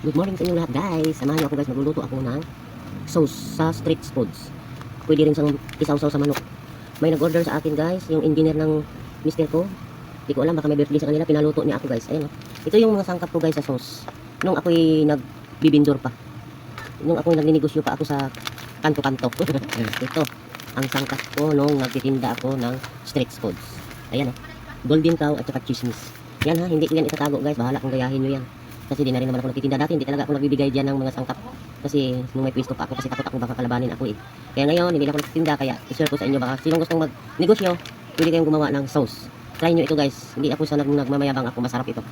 Good morning sa inyo lahat guys. Samahan ako guys, magluluto ako ng sauce sa street foods. Pwede rin sang isaw-saw sa manok. May nag-order sa akin guys, yung engineer ng mister ko. Hindi ko alam, baka may birthday sa kanila, pinaluto niya ako guys. Ayan oh. Ito yung mga sangkap ko guys sa sauce. Nung ako'y nagbibindor pa. Nung ako'y nagninegosyo pa ako sa kanto-kanto. Ito, ang sangkap ko nung nagtitinda ako ng street foods. Ayan oh. Golden cow at saka chismis. Yan ha, hindi yan itatago guys. Bahala kung gayahin nyo yan. Kasi di na rin naman ako nagtitinda dati. Hindi talaga ako nagbibigay dyan ng mga sangkap. Kasi nung may pwesto pa ako, kasi takot ako baka kalabanin ako eh. Kaya ngayon, hindi na ako nagtitinda. Kaya i-share ko sa inyo baka sinong gustong magnegosyo, pwede kayong gumawa ng sauce. Try nyo ito guys. Hindi ako sa nag nagmamayabang ako. Masarap ito.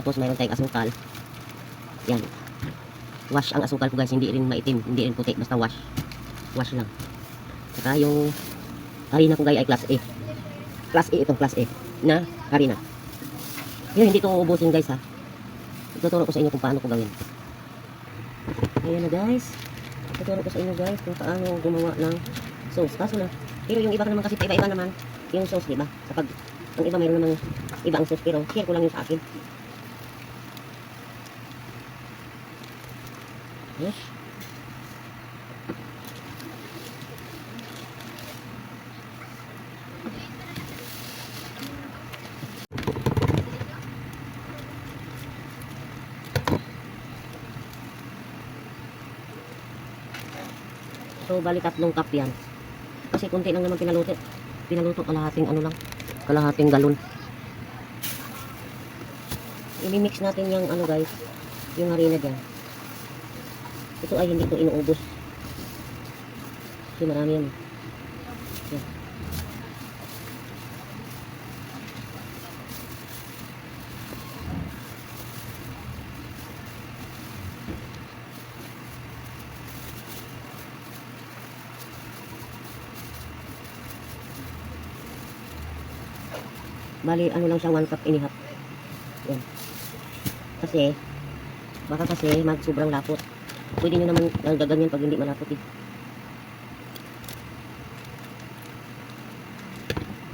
Tapos mayroon tayong asukal. Yan. Wash ang asukal ko guys. Hindi rin maitim. Hindi rin puti. Basta wash. Wash lang. Saka yung harina ko guys ay class A. Class A ito. Class A. Na harina. Yun, hindi ito uubusin guys ha. Ituturo ko sa inyo kung paano ko gawin. Ayan na guys. Ituturo ko sa inyo guys kung paano gumawa ng sauce. Kaso lang, pero yung iba naman kasi iba-iba naman yung sauce, di ba? Kapag ang iba mayroon namang iba ang sauce, pero share ko lang yung sa akin. Yes. So, bali tatlong cup yan. Kasi kunti lang naman pinaluto. Pinaluto kalahating ano lang. Kalahating galon. I-mix natin yung ano guys. Yung harina dyan. Ito ay hindi ko inuubos. Kasi marami yan. Bali, ano lang siya, one cup and a half. Yan. Kasi, baka kasi mag sobrang lapot. Pwede nyo naman gaganyan pag hindi malapot eh.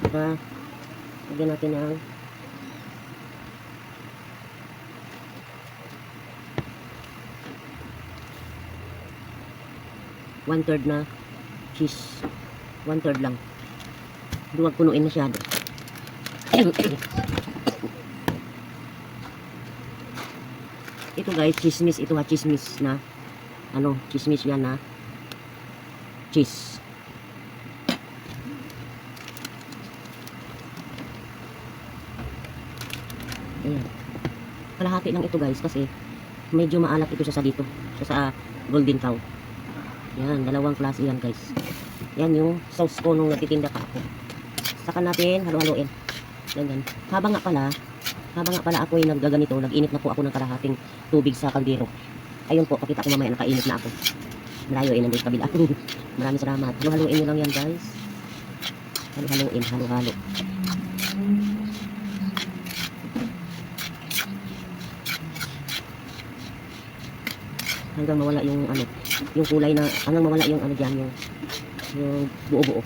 Saka, lagyan natin ng one third na cheese. One third lang. Huwag punuin masyado. Ito guys, chismis. Ito ha, chismis na. Ano, chismis yan na. Cheese. Ayan. Kalahati lang ito guys kasi medyo maalat ito siya sa dito. Siya sa golden cow. Yan, dalawang klase yan guys. Yan yung sauce ko nung nagtitinda pa ako. Saka natin halo-haloin. Ganyan. Habang nga pala, habang nga pala ako ay naggaganito, nag-init na po ako ng kalahating tubig sa kaldero. Ayun po, pakita ko mamaya nakainit na ako. Malayo eh, nandun kabila. Maraming salamat. Halo-haloin nyo lang yan guys. Halo-haloin, halo-halo. Hanggang mawala yung ano, yung kulay na, hanggang mawala yung ano dyan, yung, yung buo-buo.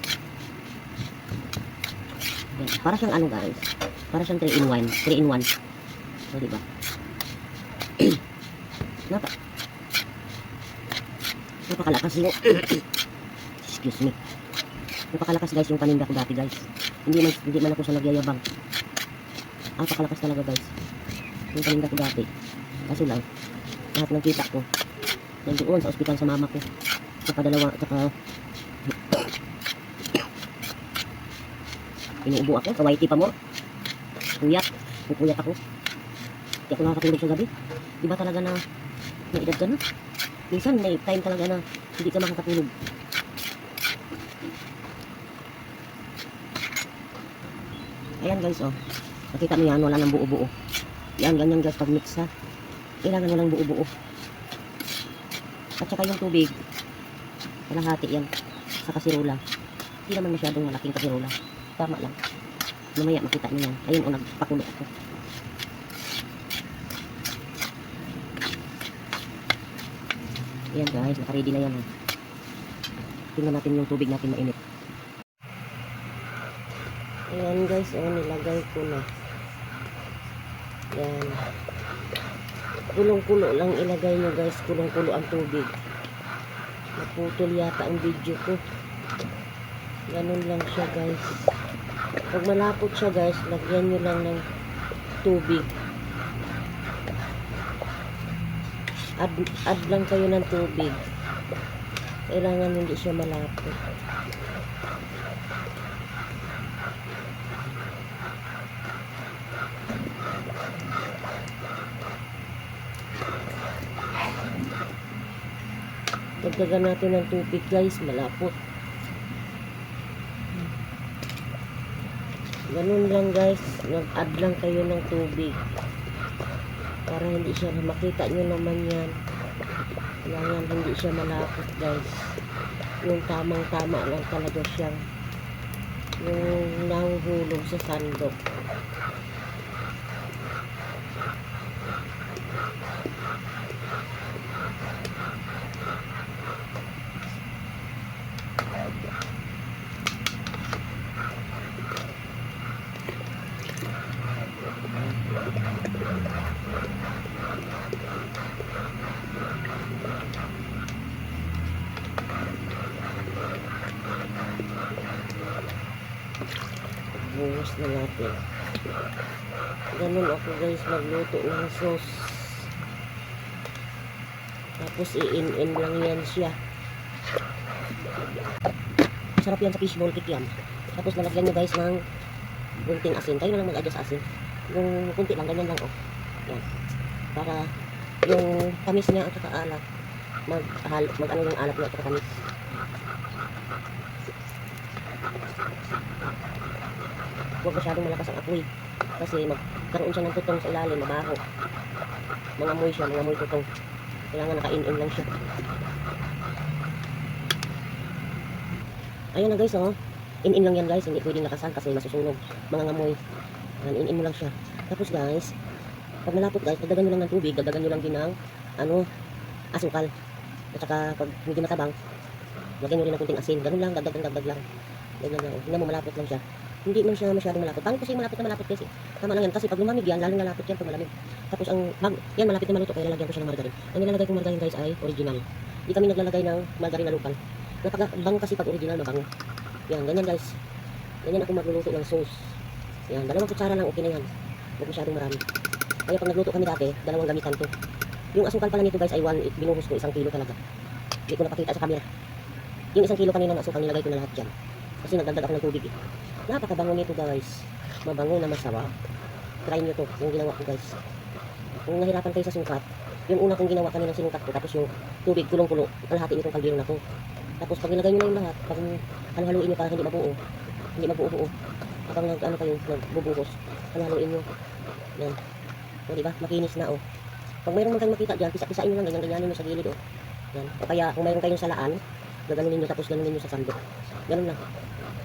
Para siyang ano guys, para siyang 3 in 1, 3 in 1. So, diba? Napa. Napakalakas yung excuse me. Napakalakas guys yung paninda ko dati guys. Hindi man, hindi man ako sa nagyayabang. Ang pakalakas talaga guys. Yung paninda ko dati. Kaso lang, lahat ng kita ko, nandoon sa ospital sa mama ko. Saka dalawa, saka Inuubo ako, kawaiti pa mo. Kuyat, kukuyat ako. Hindi ako nakakatulog sa gabi. Di talaga na may edad ka na? Minsan may time talaga na hindi ka makakatulog. Ayan guys, oh. Nakita mo yan, wala nang buo-buo. Yan, ganyan guys, pag mix ha. Kailangan walang buo-buo. At saka yung tubig, kalahati yan sa kasirola. Hindi naman masyadong malaking kasirola. Tama lang. Mamaya makita niyo yan. Ayun, o, nagpakulo ako. Ayan guys, nakaready na yan. oh. Tingnan natin yung tubig natin mainit. Ayan guys, oh, nilagay ko na. Yan. Kulong-kulo lang ilagay nyo guys. Kulong-kulo ang tubig. Naputol yata ang video ko. Ganun lang siya guys. Pag malapot siya guys, lagyan nyo lang ng tubig. Add, add lang kayo ng tubig. Kailangan hindi siya malapot. Dagdagan natin ng tubig guys, malapot. Ganun lang guys, nag-add lang kayo ng tubig. Para hindi siya, makita nyo naman yan. Kailangan hindi siya malapot guys. Yung tamang-tama lang talaga siyang yung nahuhulog sa sandok. Buhos na natin. Ganun ako guys magluto ng sauce. Tapos i-in-in lang yan siya. Sarap yan sa fishball cake yan. Tapos lalagyan nyo guys ng kunting asin. Kayo na lang mag-adjust asin. Yung kunti lang, ganyan lang oh. Yan. Para yung tamis niya at saka alat. Mag, ahal, mag ano yung alat niya at saka tamis. Huwag masyadong malakas ang apoy. Kasi magkaroon siya ng tutong sa ilalim, mabaho. Mangamoy siya, mangamoy tutong. Kailangan naka-in-in lang siya. Ayun na guys oh. In-in lang yan guys, hindi pwedeng lakasan kasi masusunog, mangangamoy Ayan, in-in mo lang siya. Tapos guys pag malapot guys, dagdagan nyo lang ng tubig. Dagdagan nyo lang din ng ano, asukal. At saka pag medyo matabang lagyan nyo rin ng kunting asin, ganun lang, dagdag dagdag lang. Ganyan lang, oh. tingnan mo malapot lang siya hindi man siya masyadong malapot. Pangit kasi malapot na malapot kasi. Tama lang yan. Kasi pag lumamig yan, lalong lalapot yan pag malamig. Tapos ang, mag, yan malapit na maluto kaya lalagyan ko siya ng margarine. Ang nilalagay kong margarine guys ay original. Hindi kami naglalagay ng margarine na lokal. Napakabango kasi pag original mabango. Yan, ganyan guys. Ganyan ako magluluto ng sauce. Yan, dalawang kutsara lang okay na yan. Huwag masyadong marami. Kaya pag nagluto kami dati, dalawang gamitan to. Yung asukal pala nito guys ay one, binuhos ko isang kilo talaga. Hindi ko napakita sa camera. Yung isang kilo kanina ng asukal nilagay ko na lahat dyan. Kasi nagdagdag ako ng tubig eh. Napakabango nito guys. Mabango na masarap. Try nyo to, yung ginawa ko guys. Kung nahirapan kayo sa sukat, yung una kong ginawa kanina sinukat ko, tapos yung tubig kulong-kulo, kalahati nitong kaldero na to. Tapos pag nilagay nyo na yung lahat, pag halo-haluin nyo para hindi mabuo, hindi mabuo-buo, habang nag, ano kayo, nagbubuhos, halo-haluin nyo. Yan. O diba, makinis na oh. Pag mayroon man makita dyan, pisa-pisain nyo lang, ganyan-ganyanin nyo sa gilid oh. Yan. O kaya kung mayroon kayong salaan, gaganunin nyo tapos ganunin nyo sa sandok. Ganun lang.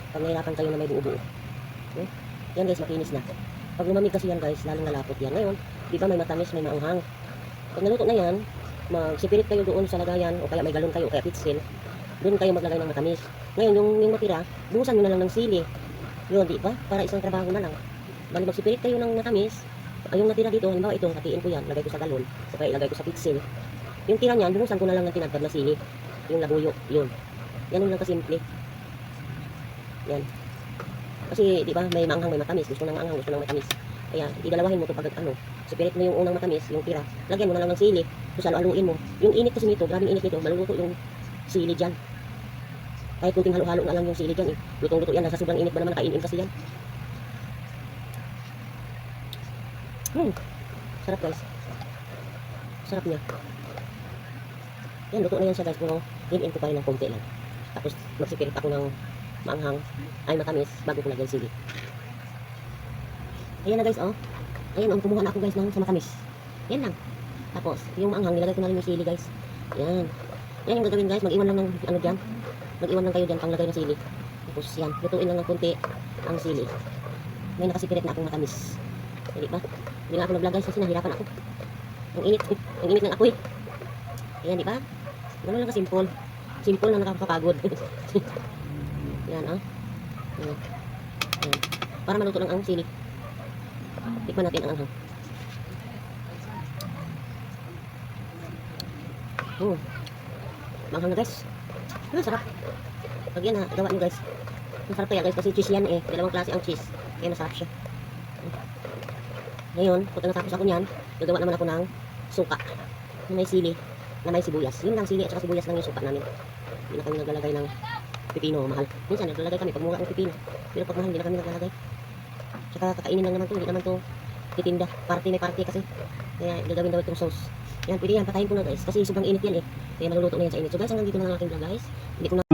Pag nahirapan kayo na may buo-buo. Okay? Yan guys, makinis na. Pag lumamig kasi yan guys, lalong nalapot yan. Ngayon, di ba may matamis, may maanghang. Pag naluto na yan, magsipirit kayo doon sa lagayan o kaya may galon kayo o kaya pitsil. Doon kayo maglagay ng matamis. Ngayon, yung, yung matira, buhusan nyo na lang ng sili. Yun, di ba? Para isang trabaho na lang. Bali, magsipirit kayo ng matamis. Ay, natira dito, halimbawa ito, hatiin ko yan, lagay ko sa galon, kaya ilagay ko sa pitsil. Yung tira niyan, buhusan ko na lang ng tinadtad na sili. Yung labuyo, yun. Ganun lang kasimple. Yan. Kasi, di ba, may maanghang, may matamis. Gusto ng maanghang, gusto ng matamis. Kaya, idalawahin mo to pag ano, sipirit mo yung unang matamis, yung tira. Lagyan mo na lang ng sili. Tapos haluin mo. Yung init kasi nito, grabe init nito, maluluto yung sili dyan. Kahit kunting halo-halo na lang yung sili dyan eh. Lutong-luto yan, nasa sobrang init ba naman, kainin kasi yan. Hmm. Sarap guys. Sarap niya. Yan, luto na yan siya guys, pero in-in ko rin ng konti lang. Tapos, magsipirit ako ng maanghang, ay matamis, bago ko lagyan sili. Ayan na guys, oh. Ayan, oh, kumuha na ako guys ng sa matamis. Yan lang. Tapos, yung maanghang, nilagay ko na rin yung sili guys. Yan. Yan yung gagawin guys, mag-iwan lang ng ano dyan. Mag-iwan lang kayo dyan pang lagay ng sili. Tapos yan, lutuin lang ng konti ang sili. May nakasipirit na akong matamis. Hindi ba? Hindi nga ako nag-vlog guys kasi nahirapan ako. Ang init, ang init ng apoy. Ayan, di ba? Ganun lang ka-simple. Simple na nakakapagod. Yan, ah. Yan. Yan. Para maluto lang ang sili. Tikman natin ang anghang. Oh. Manghang na guys. Ano, sarap. Pag yan na, gawa nyo guys. Masarap kaya guys kasi cheese yan eh. Dalawang klase ang cheese. Kaya masarap siya. Ngayon, pag natapos ako niyan, gagawa naman ako ng suka. May sili, na may sibuyas. Yun lang sili at saka sibuyas lang yung suka namin. Hindi na kami naglalagay ng pipino, mahal. Minsan naglalagay kami pag mura ang pipino. Pero pag mahal, hindi na kami naglalagay. Tsaka kakainin lang naman to, hindi naman to titinda. Party may party kasi. Kaya gagawin daw itong sauce. Yan, pwede yan, patayin ko na guys. Kasi sobrang init yan eh. Kaya maluluto na yan sa init. So guys, hanggang dito na lang aking vlog guys. Hindi ko na